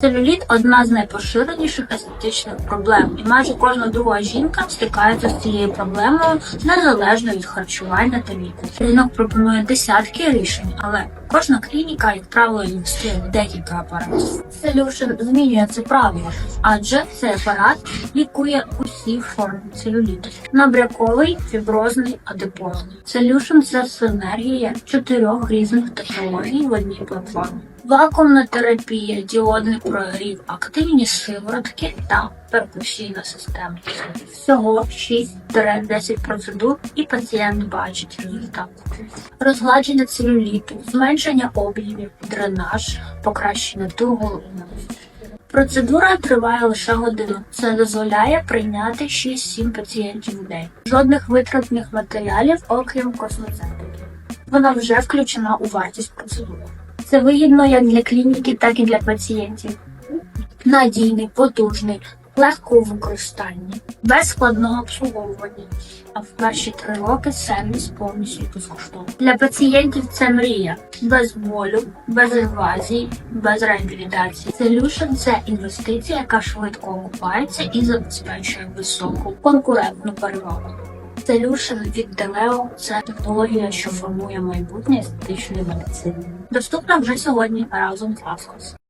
Целюліт одна з найпоширеніших естетичних проблем, і майже кожна друга жінка стикається з цією проблемою незалежно від харчування та віку. Ринок пропонує десятки рішень, але кожна клініка, як правило, в декілька апаратів. Solution змінює це правило, адже цей апарат лікує усі форми целюліту: набряковий, фіброзний, адипозний. Solution – це синергія чотирьох різних технологій в одній платформі. Вакуумна терапія, діодний прогрів, активні сиворотки та перкусійна система. Всього 6-10 процедур, і пацієнт бачить результат. Розгладження целюліту, зменшення об'ємів, дренаж, покращення тургулина. Процедура триває лише годину. Це дозволяє прийняти 6-7 пацієнтів в день. Жодних витратних матеріалів, окрім космецентиків. Вона вже включена у вартість процедури. Це вигідно як для клініки, так і для пацієнтів. Надійний, потужний, легко у використанні, без складного обслуговування. А в перші три роки сервіс повністю безкоштовний. Для пацієнтів це мрія без болю, без інвазій, без реабілітації. Solution – це інвестиція, яка швидко окупається і забезпечує високу конкурентну перевагу. Solution від Делео – це технологія, що формує майбутнє естетичної медицини. Доступна вже сьогодні разом з Аскос.